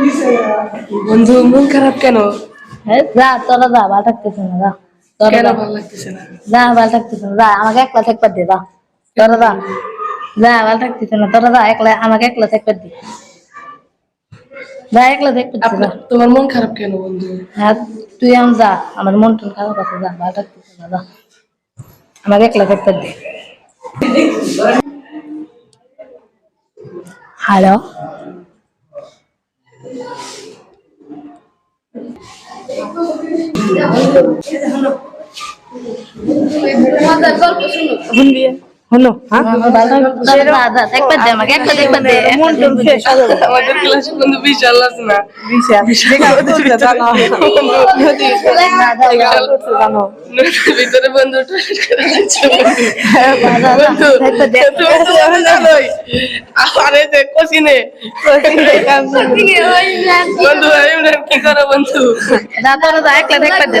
নিছে বন্ধু মন খারাপ কেন হ্যাঁ যা চল যা ভাত কাটতেছ না যা সারা ভাত কাটতেছ না যা ভাত কাটতেছ যা আমাকে একলা থাকতে দে যা চল যা যা ভাত কাটতেছ না চল যা একলা আমাকে একলা থাকতে দে ভাই একলা দেখতেছ না তোমার মন খারাপ কেন বন্ধু হ্যাঁ তুই আম যা আমার মন তো খারাপ আছে যা ভাত কাটতেছ না যা আমাকে একলা থাকতে দে hello. Hello Buen día. হলো ভিতরে বন্ধু আরে কোচিনে বন্ধু কি করো বন্ধু দাদা একলা দেখবা দে